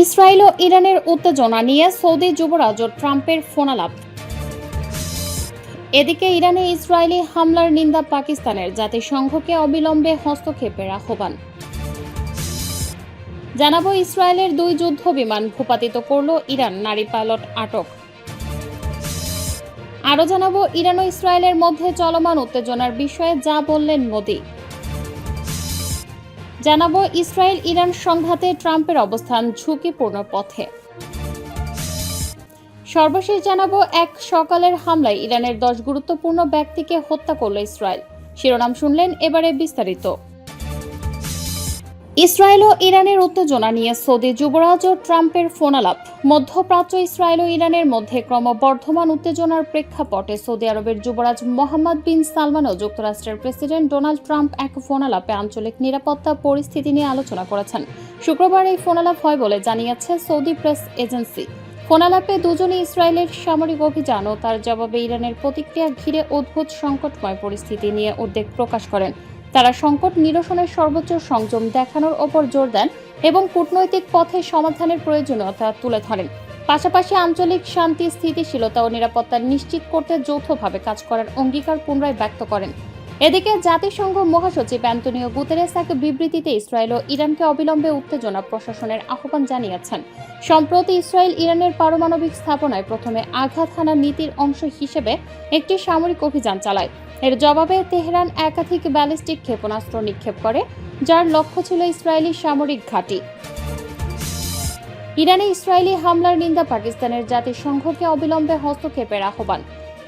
Israel ও ইরানের উত্তেজনা নিয়ে সৌদি যুবরাজ ও ট্রাম্পের ফোনালাপ। এদিকে ইরানে ইসরায়েলি হামলার নিন্দা পাকিস্তানের জাতিসংঘকে অবিলম্বে হস্তক্ষেপের আহ্বান। জানাব ইসরায়েলের দুই যুদ্ধ বিমান ভূপাতিত করল ইরান, নারী পাইলট আটক। আরও জানাব, ইরান ও ইসরায়েলের মধ্যে চলমান উত্তেজনার বিষয়ে যা বললেন মোদী। জানাব ইসরায়েল ইরান সংঘাতে ট্রাম্পের অবস্থান ঝুঁকিপূর্ণ পথে। সর্বশেষ জানাব এক সকালের হামলায় ইরানের দশ গুরুত্বপূর্ণ ব্যক্তিকে হত্যা করল ইসরায়েল। শিরোনাম শুনলেন এবারে বিস্তারিত। ইসরায়েল ও ইরানের উত্তেজনা নিয়ে সৌদি যুবরাজ ও ট্রাম্পের ফোনালাপ। মধ্যপ্রাচ্য ইসরায়েল ও ইরানের মধ্যে ক্রমবর্ধমান উত্তেজনার প্রেক্ষাপটে সৌদি আরবের যুবরাজ মোহাম্মদ বিন সালমান ও যুক্তরাষ্ট্রের প্রেসিডেন্ট ডোনাল্ড ট্রাম্প এক ফোনালাপে আঞ্চলিক নিরাপত্তা পরিস্থিতি নিয়ে আলোচনা করেছেন। শুক্রবার এই ফোনালাপ হয় বলে জানিয়েছে সৌদি প্রেস এজেন্সি। ফোনালাপে দুজনই ইসরায়েলের সামরিক অভিযান ও তার জবাবে ইরানের প্রতিক্রিয়া ঘিরে অদ্ভুত সংকটময় পরিস্থিতি নিয়ে উদ্বেগ প্রকাশ করেন। তারা সংকট নিরসনের সর্বোচ্চ সংযম দেখানোর ওপর জোর দেন এবং কূটনৈতিক পথে সমাধানের প্রয়োজনীয়তা তুলে ধরেন। পাশাপাশি আঞ্চলিক শান্তি, স্থিতিশীলতা ও নিরাপত্তা নিশ্চিত করতে যৌথভাবে কাজ করার অঙ্গীকার পুনরায় ব্যক্ত করেন। এদিকে জাতিসংঘ মহাসচিব অ্যান্তনিও গুতেরেস এক বিবৃতিতে ইসরায়েল ও ইরানকে অবিলম্বে উত্তেজনা প্রশাসনের আহ্বান জানিয়েছেন। সম্প্রতি ইসরায়েল ইরানের পারমাণবিক স্থাপনায় প্রথমে আঘাত হানা নীতির অংশ হিসেবে একটি সামরিক অভিযান চালায়। এর জবাবে তেহরান একাধিক ব্যালিস্টিক ক্ষেপণাস্ত্র নিক্ষেপ করে, যার লক্ষ্য ছিল ইসরায়েলি সামরিক ঘাঁটি। ইরানে ইসরায়েলি হামলার নিন্দা পাকিস্তানের জাতিসংঘকে অবিলম্বে হস্তক্ষেপের আহ্বান।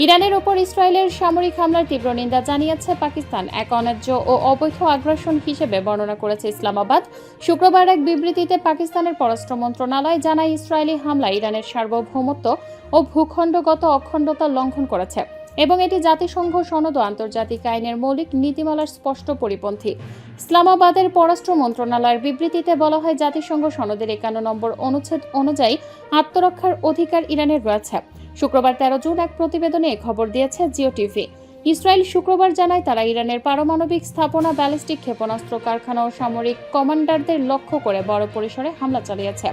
ইরানের ওপর ইসরায়েলের সামরিক হামলার তীব্র নিন্দা জানিয়েছে পাকিস্তান। এক অন্যায্য ও অবৈধ আগ্রাসন হিসেবে বর্ণনা করেছে ইসলামাবাদ। শুক্রবার এক বিবৃতিতে পাকিস্তানের পররাষ্ট্র মন্ত্রণালয় জানায়, ইসরায়েলি হামলা ইরানের সার্বভৌমত্ব ও ভূখণ্ডগত অখণ্ডতা লঙ্ঘন করেছে। এবং এটি জাতিসংঘ সনদ ও আন্তর্জাতিক আইনের মৌলিক নীতিমালার স্পষ্ট পরিপন্থী। ইসলামাবাদের পররাষ্ট্র মন্ত্রণালয়ের বিবৃতিতে বলা হয়, জাতিসংঘ সনদের একান্ন নম্বর অনুচ্ছেদ অনুযায়ী আত্মরক্ষার অধিকার ইরানের রয়েছে। শুক্রবার তেরো জুন এক প্রতিবেদনে খবর দিয়েছে জিও টিভি। ইসরায়েল শুক্রবার জানায় তারা ইরানের পারমাণবিক স্থাপনা, ব্যালিস্টিক ক্ষেপণাস্ত্র, কারখানা ও সামরিক কমান্ডারদের লক্ষ্য করে বড় পরিসরে হামলা চালিয়েছে।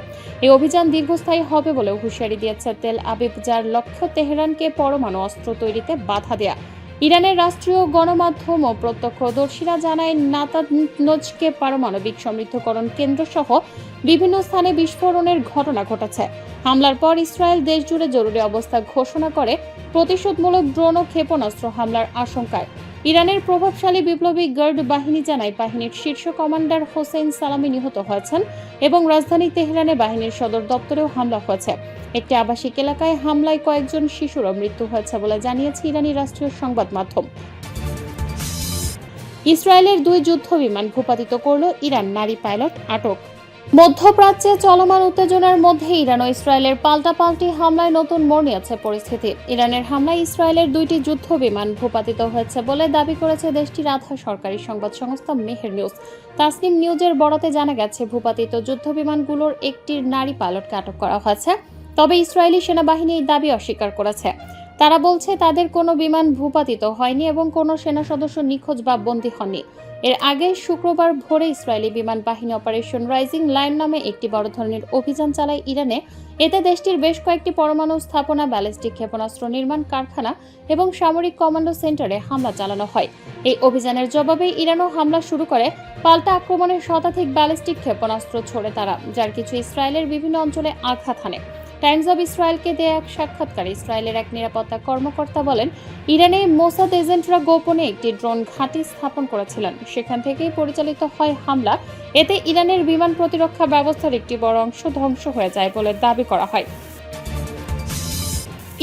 এই অভিযান দীর্ঘস্থায়ী হবে বলেও হুঁশিয়ারি দিয়েছে তেল আবিব, যার লক্ষ্য তেহরানকে পরমাণু অস্ত্র তৈরিতে বাধা দেয়া। ইরানের রাষ্ট্রীয় গণমাধ্যম ও প্রত্যক্ষদর্শীরা জানায়, নাতানজকে পারমাণবিক সমৃদ্ধকরণ কেন্দ্র সহ বিভিন্ন স্থানে বিস্ফোরণের ঘটনা ঘটেছে। হামলার পর ইসরায়েল দেশজুড়ে জরুরি অবস্থা ঘোষণা করে প্রতিশোধমূলক ড্রোন ও ক্ষেপণাস্ত্র হামলার আশঙ্কায়। ইরানের প্রভাবশালী বিপ্লবী গার্ড বাহিনী জানায়, বাহিনীর শীর্ষ কমান্ডার হোসেন সালামি নিহত হয়েছেন এবং রাজধানী তেহরানে বাহিনীর সদর দপ্তরেও হামলা হয়েছে। একটি আবাসিক এলাকায় হামলায় কয়েকজন শিশুরও মৃত্যু হয়েছে বলে জানিয়েছে ইরানি রাষ্ট্রীয় সংবাদ মাধ্যম। ইসরায়েলের দুই যুদ্ধ বিমান ভূপাতিত করল ইরান, নারী পাইলট আটক। মধ্যপ্রাচ্যে চলমান উত্তেজনার মধ্যে ইরান ও ইসরায়েলের পাল্টাপাল্টি হামলায় নতুন মোড় নিয়েছে পরিস্থিতি। ইরানের হামলায় ইসরায়েলের দুইটি যুদ্ধ বিমান ভূপাতিত হয়েছে বলে দাবি করেছে দেশটির আধা সরকারি সংবাদ সংস্থা মেহের নিউজ। তাসনিম নিউজের বরাতে জানা গেছে, ভূপাতিত যুদ্ধ বিমানগুলোর একটির নারী পাইলটকে আটক করা হয়েছে। তবে ইসরায়েলি সেনাবাহিনী এই দাবি অস্বীকার করেছে। তারা বলছে তাদের কোনো বিমান ভূপাতিত হয়নি এবং কোনো সেনা সদস্য নিখোঁজ বা বন্দী হননি। এর আগে শুক্রবার ভোরে ইসরায়েলি বিমান বাহিনী অপারেশন রাইজিং লাইন নামে একটি বড় ধরনের অভিযান চালায় ইরানে। এতে দেশটির বেশ কয়েকটি পরমাণু স্থাপনা, ব্যালিস্টিক ক্ষেপণাস্ত্র নির্মাণ কারখানা এবং সামরিক কমান্ডো সেন্টারে হামলা চালানো হয়। এই অভিযানের জবাবে ইরানও হামলা শুরু করে। পাল্টা আক্রমণের শতাধিক ব্যালিস্টিক ক্ষেপণাস্ত্র ছড়ে তারা, যার কিছু ইসরায়েলের বিভিন্ন অঞ্চলে আঘাত হানে। টাইমস অব ইসরায়েলকে দেয়া এক সাক্ষাৎকারে ইসরায়েলের এক নিরাপত্তা কর্মকর্তা বলেন, ইরানে মোসাদ এজেন্টরা গোপনে একটি ড্রোন ঘাঁটি স্থাপন করেছিলেন। সেখান থেকেই পরিচালিত হয় হামলা। এতে ইরানের বিমান প্রতিরক্ষা ব্যবস্থার একটি বড় অংশ ধ্বংস হয়ে যায় বলে দাবি করা হয়।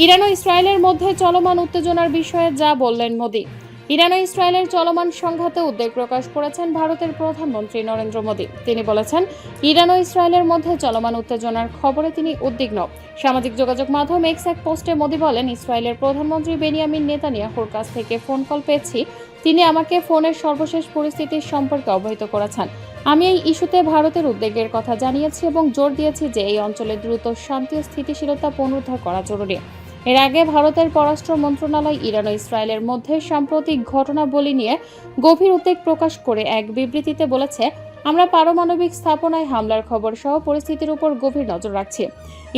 ইরান ও ইসরায়েলের মধ্যে চলমান উত্তেজনার বিষয়ে যা বললেন মোদী। ইরান ও ইসরায়েলের চলমান সংঘাতে উদ্বেগ প্রকাশ করেছেন ভারতের প্রধানমন্ত্রী নরেন্দ্র মোদী। তিনি বলেছেন, ইরান ও ইসরায়েলের মধ্যে চলমান উত্তেজনার খবরে তিনি উদ্বিগ্ন। সামাজিক যোগাযোগ মাধ্যম এক্স এক পোস্টে মোদী বলেন, ইসরায়েলের প্রধানমন্ত্রী বেনিয়ামিন নেতানিয়াহুর কাছ থেকে ফোন কল পেয়েছি। তিনি আমাকে ফোনের সর্বশেষ পরিস্থিতির সম্পর্কে অবহিত করেছেন। আমি এই ইস্যুতে ভারতের উদ্বেগের কথা জানিয়েছি এবং জোর দিয়েছি যে এই অঞ্চলে দ্রুত শান্তি ও স্থিতিশীলতা পুনরুদ্ধার করা জরুরি। এর আগে ভারতের পররাষ্ট্র মন্ত্রণালয় ইরান ও ইসরায়েলের মধ্যে সাম্প্রতিক ঘটনাবলী নিয়ে গভীর উদ্বেগ প্রকাশ করে এক বিবৃতিতে বলেছে, আমরা পারমাণবিক স্থাপনায় হামলার খবর সহ পরিস্থিতির উপর গভীর নজর রাখছি।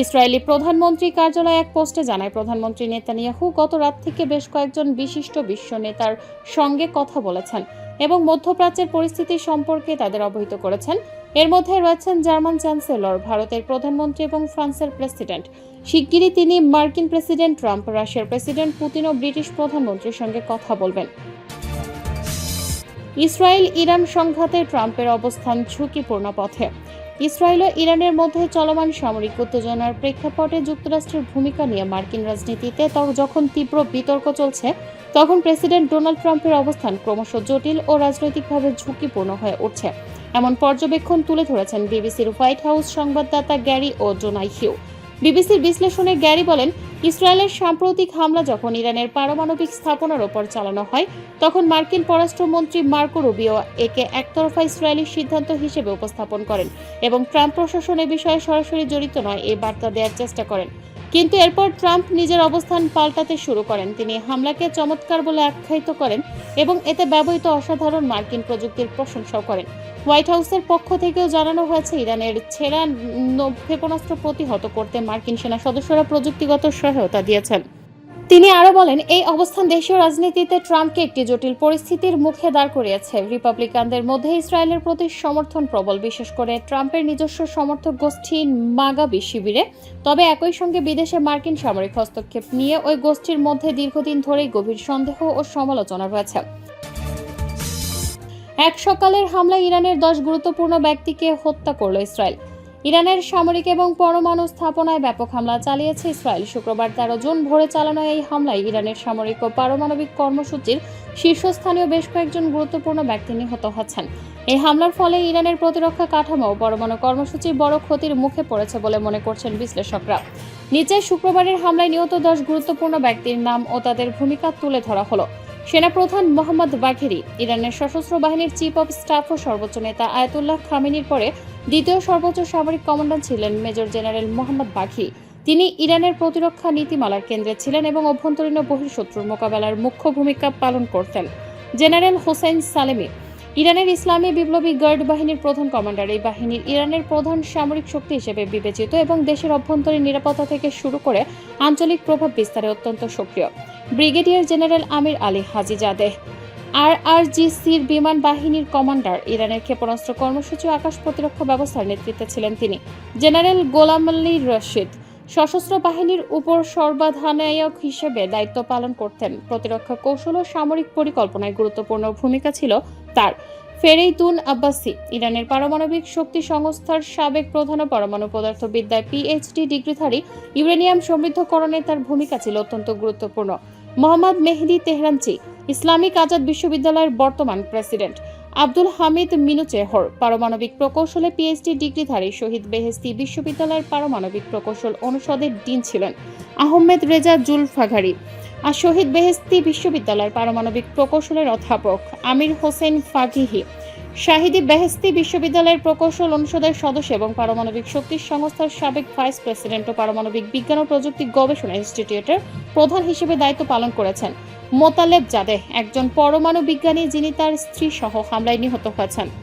ইসরায়েলি প্রধানমন্ত্রী কার্যালয় এক পোস্টে জানায়, প্রধানমন্ত্রী নেতানিয়াহু গত রাত থেকে বেশ কয়েকজন বিশিষ্ট বিশ্ব নেতার সঙ্গে কথা বলেছেন এবং মধ্যপ্রাচ্যের পরিস্থিতি সম্পর্কে তাদের অবহিত করেছেন। এর মধ্যে রয়েছেন জার্মান চ্যান্সেলর, ভারতের প্রধানমন্ত্রী এবং ফ্রান্সের প্রেসিডেন্ট। শিগগিরই তিনি মার্কিন প্রেসিডেন্ট ট্রাম্প, রাশিয়ার প্রেসিডেন্ট পুতিন ও ব্রিটিশ প্রধানমন্ত্রীর সঙ্গে কথা বলবেন। ইসরায়েল ইরান সংঘাতে ট্রাম্পের অবস্থান ঝুঁকিপূর্ণ পথে। ইসরায়েল ও ইরানের মধ্যে চলমান সামরিক উত্তেজনার প্রেক্ষাপটে যুক্তরাষ্ট্রের ভূমিকা নিয়ে মার্কিন রাজনীতিতে যখন তীব্র বিতর্ক চলছে, তখন প্রেসিডেন্ট ডোনাল্ড ট্রাম্পের অবস্থান ক্রমশ জটিল ও রাজনৈতিকভাবে ঝুঁকিপূর্ণ হয়ে উঠছে। এমন পর্যবেক্ষণ তুলে ধরেছেন বিবিসির হোয়াইট হাউস সংবাদদাতা গ্যারি ও জোনাই হিউ। বিবিসির বিশ্লেষণে গ্যারি বলেন, ইসরায়েলের সাম্প্রতিক হামলা যখন ইরানের পারমাণবিক স্থাপনার ওপর চালানো হয়, তখন মার্কিন পররাষ্ট্রমন্ত্রী মার্কো রুবিও একে একতরফা ইসরায়েলি সিদ্ধান্ত হিসেবে উপস্থাপন করেন এবং ট্রাম্প প্রশাসনের বিষয়ে সরাসরি জড়িত নয় এই বার্তা দেওয়ার চেষ্টা করেন। কিন্তু এরপর ট্রাম্প নিজের অবস্থান পাল্টাতে শুরু করেন। তিনি হামলাকে চমৎকার বলে আখ্যায়িত করেন এবং এতে ব্যবহৃত অসাধারণ মার্কিন প্রযুক্তির প্রশংসাও করেন। হোয়াইট হাউসের পক্ষ থেকেও জানানো হয়েছে, ইরানের ছেঁড়া ক্ষেপণাস্ত্র প্রতিহত করতে মার্কিন সেনা সদস্যরা প্রযুক্তিগত সহায়তা দিয়েছেন। তিনি আরও বলেন, এই অবস্থান দেশীয় রাজনীতিতে ট্রাম্পকে একটি জটিল পরিস্থিতির মুখে দাঁড় করিয়েছে। রিপাবলিকানদের মধ্যে ইসরায়েলের প্রতি সমর্থন প্রবল, বিশেষ করে ট্রাম্পের নিজস্ব সমর্থক গোষ্ঠী মাগাবি শিবিরে। তবে একই সঙ্গে বিদেশে মার্কিন সামরিক হস্তক্ষেপ নিয়ে ওই গোষ্ঠীর মধ্যে দীর্ঘদিন ধরেই গভীর সন্দেহ ও সমালোচনা রয়েছে। এক সকালের হামলায় ইরানের দশ গুরুত্বপূর্ণ ব্যক্তিকে হত্যা করল ইসরায়েল। ইরানের সামরিক এবং পরমাণু স্থাপনায় ব্যাপক হামলা চালিয়েছে ইসরায়েল। শুক্রবার তেরো জুন ভোরে চালানো এই হামলায় ইরানের সামরিক ও পারমাণবিক কর্মসূচির শীর্ষস্থানীয় বেশ কয়েকজন গুরুত্বপূর্ণ ব্যক্তি নিহত হচ্ছেন। এই হামলার ফলে ইরানের প্রতিরক্ষা কাঠামো ও পরমাণু কর্মসূচির বড় ক্ষতির মুখে পড়েছে বলে মনে করছেন বিশ্লেষকরা। নিচে শুক্রবারের হামলায় নিহত দশ গুরুত্বপূর্ণ ব্যক্তির নাম ও তাদের ভূমিকা তুলে ধরা হলো। সেনাপ্রধান মোহাম্মদ বাঘেরি, ইরানের সশস্ত্র বাহিনীর চিফ অফ স্টাফ ও সর্বোচ্চ নেতা আয়াতুল্লাহ খামেনির পরে দ্বিতীয় সর্বোচ্চ সামরিক কমান্ডার ছিলেন মেজর জেনারেল মোহাম্মদ বাঘি। তিনি ইরানের প্রতিরক্ষা নীতিমালার কেন্দ্রে ছিলেন এবং অভ্যন্তরীণ ও বহির্শত্রুর মোকাবেলার মুখ্য ভূমিকা পালন করতেন। জেনারেল হোসেন সালেমি, ইরানের ইসলামী বিপ্লবী গার্ড বাহিনীর প্রধান কমান্ডার। এই বাহিনীর ইরানের প্রধান সামরিক শক্তি হিসেবে বিবেচিত এবং দেশের অভ্যন্তরীণ নিরাপত্তা থেকে শুরু করে আঞ্চলিক প্রভাব বিস্তারে অত্যন্ত সক্রিয়। Brigadier general Amir Ali Hajizadeh আর আর বিমান বাহিনীর কমান্ডার, ইরানের ক্ষেপণাস্ত্র কর্মসূচি আকাশ প্রতিরক্ষা ব্যবস্থার নেতৃত্বে ছিলেন তিনি। জেনারেল গোলাম আলী রশিদ, সশস্ত্র বাহিনীর উপর সর্বাধানায়ক হিসেবে দায়িত্ব পালন করতেন। প্রতিরক্ষা কৌশল ও সামরিক পরিকল্পনায় গুরুত্বপূর্ণ ভূমিকা ছিল তার। ফেরেইতুন আব্বাসি, ইরানের পারমাণবিক শক্তি সংস্থার সাবেক প্রধান পরমাণু পদার্থবিদ্যায় পিএইচডি ডিগ্রিধারী, ইউরেনিয়াম সমৃদ্ধকরণে তার ভূমিকা ছিল অত্যন্ত গুরুত্বপূর্ণ। Mohammad Mehdi Tehranchi Islamic Azad বিশ্ববিদ্যালয়ের বর্তমান প্রেসিডেন্ট আব্দুল হামিদ মিনুচেহর পারমাণবিক প্রকৌশলে পিএইচডি ডিগ্রিধারী শহীদ বেহেস্তি বিশ্ববিদ্যালয়ের পারমাণবিক প্রকৌশল অনুষদের ডিন ছিলেন আহমেদ রেজা জুল জুলফাঘারি আর শহীদ বেহেস্তি বিশ্ববিদ্যালয়ের পারমাণবিক প্রকৌশলের অধ্যাপক আমির হোসেন ফাকিহি শাহিদি বেহেস্তি বিশ্ববিদ্যালয়ের প্রকৌশল অনুষদের সদস্য এবং পারমাণবিক শক্তি সংস্থার সাবেক ভাইস প্রেসিডেন্ট ও পারমাণবিক বিজ্ঞান ও প্রযুক্তি গবেষণা ইনস্টিটিউটের প্রধান হিসেবে দায়িত্ব পালন করেছেন। মোতালেব জাদেহ একজন পরমাণু বিজ্ঞানী যিনি তার স্ত্রী সহ হামলায় নিহত হয়েছেন।